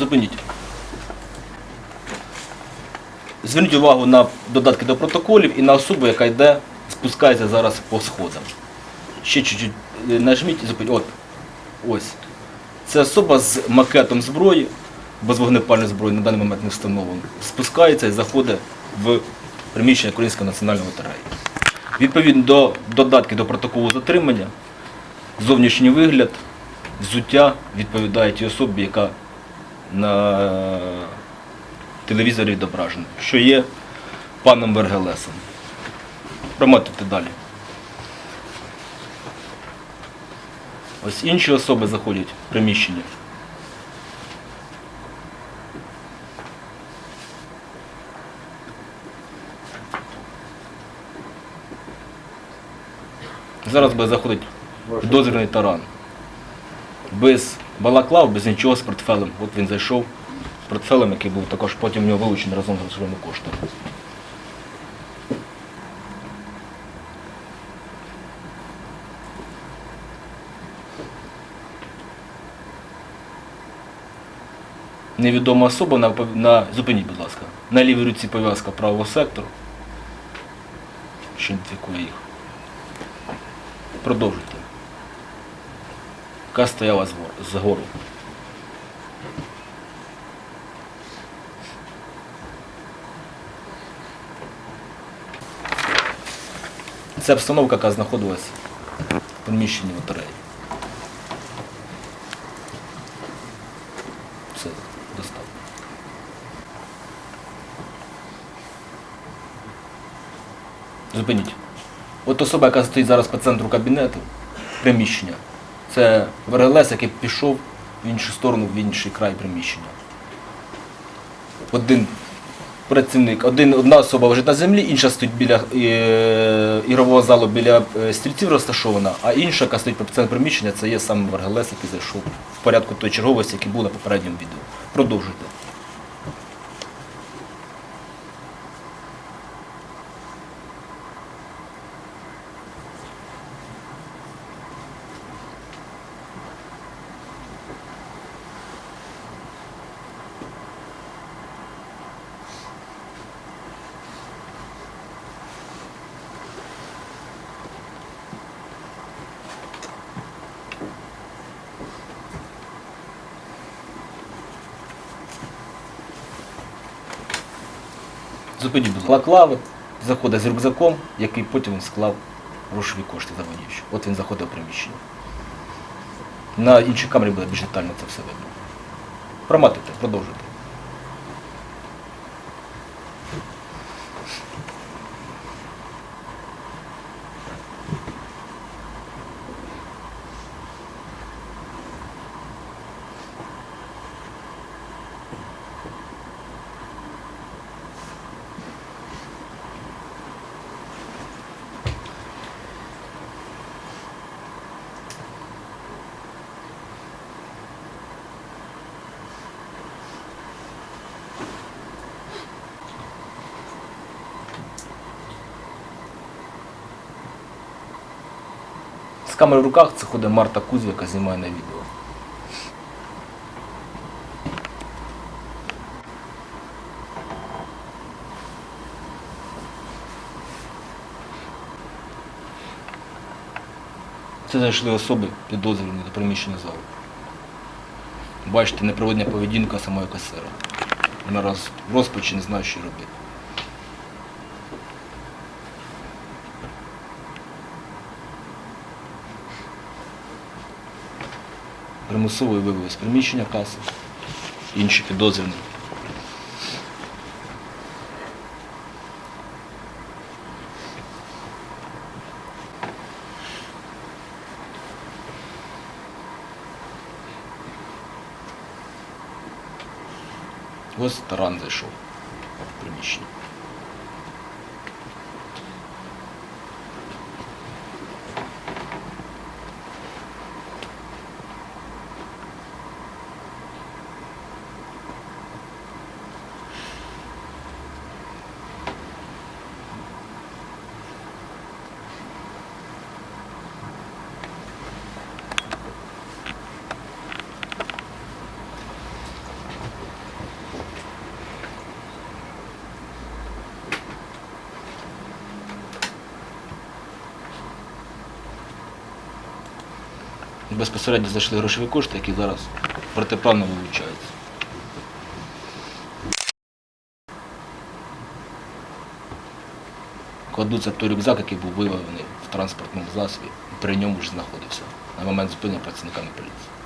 Зупиніть. Зверніть увагу на додатки до протоколів і на особу, яка йде, спускається зараз по сходам. Ще чуть-чуть е, нажміть і зупиніть. От. Ось. Це особа з макетом зброї, без вогнепальної зброї на даний момент не встановлено. Спускається і заходить в приміщення Українського національного лотереї. Відповідно до додатків до протоколу затримання, зовнішній вигляд, взуття відповідає тій особі, яка на телевізорі відображена, що є паном Вергелесом. Промотуйте далі. Ось інші особи заходять в приміщення. Зараз буде заходить підозрюваний таран. Без балаклав, без нічого з портфелем. От він зайшов з портфелем, який був також потім в нього вилучений разом з грошовими коштами. Невідома особа на, на зупиніть, будь ласка. На лівій руці пов'язка правого сектору, що ідентифікує їх. Продовжуйте. Яка стояла згор- згору. Це обстановка, яка знаходилась в приміщенні лотереї. Все, достатньо. Зупиніть. От особа, яка стоїть зараз по центру кабінету, приміщення, це ВРЛС, який пішов в іншу сторону, в інший край приміщення. Один працівник, один, одна особа вже на землі, інша стоїть біля е, ігрового залу біля стрільців стільців розташована, а інша, яка стоїть по центру приміщення, це є саме ВРГЛС, який зайшов в порядку тої черговості, який був на попередньому відео. Продовжуйте. Зупиніть, Баклави, заходить з рюкзаком, який потім він склав грошові кошти за водіючу. От він заходив в приміщення. На іншій камері буде більш детально це все видно. Проматуйте, продовжуйте. Камери в руках це ходить Марта Кузя, яка знімає на відео. Це зайшли особи підозрювані до приміщення залу. Бачите, неприводня поведінка самої касира. Вона роз, в розпачі не знає, що робити. Примусово вивели з приміщення каси, інші підозрювані. Ось таран зайшов в приміщення. Безпосередньо зайшли грошові кошти, які зараз протиправно вилучаються. Кладуться той рюкзак, який був виявлений в транспортному засобі, при ньому ж знаходився на момент зупинення працівниками поліції.